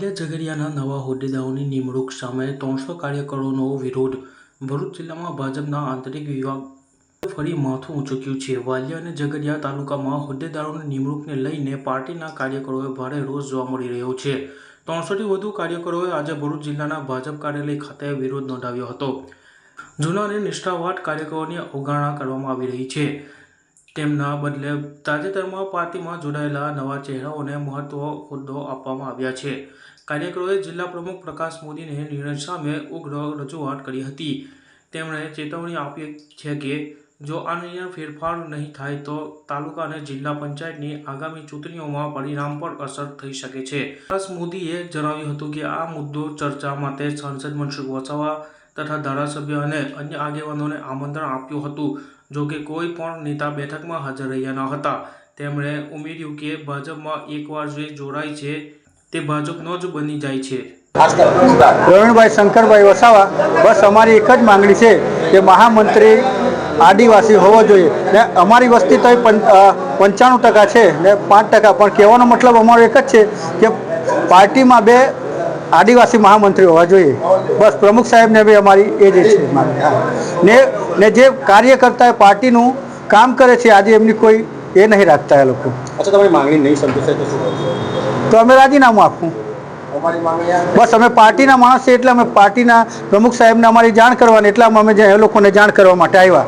વાલિયા ઝઘડિયાના નવા હોદ્દેદારોની નિમણૂક સામે ત્રણસો કાર્યકરોનો વિરોધ. ભરૂચ જિલ્લામાં ભાજપના આંતરિક વિભાગ ફરી માથું ઊંચક્યું છે. વાલિયા અને ઝઘડિયા તાલુકામાં હોદ્દેદારોની નિમણૂકને લઈને પાર્ટીના કાર્યકરોએ ભારે રોષ જોવા મળી રહ્યો છે. ત્રણસોથી વધુ કાર્યકરોએ આજે ભરૂચ જિલ્લાના ભાજપ કાર્યાલય ખાતે વિરોધ નોંધાવ્યો હતો. જૂના અને નિષ્ઠાવાન કાર્યકરોની અવગણના કરવામાં આવી રહી છે. તેમના બદલે તાજેતરમાં પાર્ટીમાં જોડાયેલા નવા ચહેરાઓને મહત્વ હોદ્દો આપવામાં આવ્યા છે. કાર્યકરોએ જિલ્લા પ્રમુખ પ્રકાશ મોદીને નિર્ણય સામે ઉગ્ર રજૂઆત કરી હતી. તેમણે ચેતવણી આપી છે કે, જો આ નિર્ણય ફેરફાર નહીં થાય તો તાલુકા અને જિલ્લા પંચાયતની આગામી ચૂંટણીઓમાં પરિણામ પર અસર થઈ શકે છે. પ્રકાશ મોદીએ જણાવ્યું હતું કે, આ મુદ્દો ચર્ચા માટે સાંસદ મનસુખ વસાવા તથા ધારાસભ્ય અને અન્ય આગેવાનોને આમંત્રણ આપ્યું હતું. જો કે કોઈ પણ નેતા બેઠકમાં હાજર રહ્યા ન હતા. તેમણે ઉમેર્યું કે ભાજપમાં એકવાર જે જોડાય છે, તે ભાજપનો જ બની જાય છે. પ્રવીણભાઈ શંકરભાઈ વસાવા, બસ અમારી એક જ માંગણી છે કે મહામંત્રી આદિવાસી હોવો જોઈએ. ને અમારી વસ્તી તો પંચાણું ટકા છે ને પાંચ ટકા. પણ કહેવાનો મતલબ અમારો એક જ છે કે પાર્ટીમાં બે આદિવાસી મહામંત્રી હોવા જોઈએ. બસ પ્રમુખ સાહેબને બી અમારી એ જ છે ને ને જે કાર્યકર્તા પાર્ટીનું કામ કરે છે આજે એમની કોઈ એ નહીં રાખતા એ લોકો. તો અમે રાજીનામું આપવું બસ અમે પાર્ટીના માણસ છે એટલે અમે પાર્ટીના પ્રમુખ સાહેબને અમારી જાણ કરવાની એટલે અમે જે એ લોકોને જાણ કરવા માટે આવ્યા.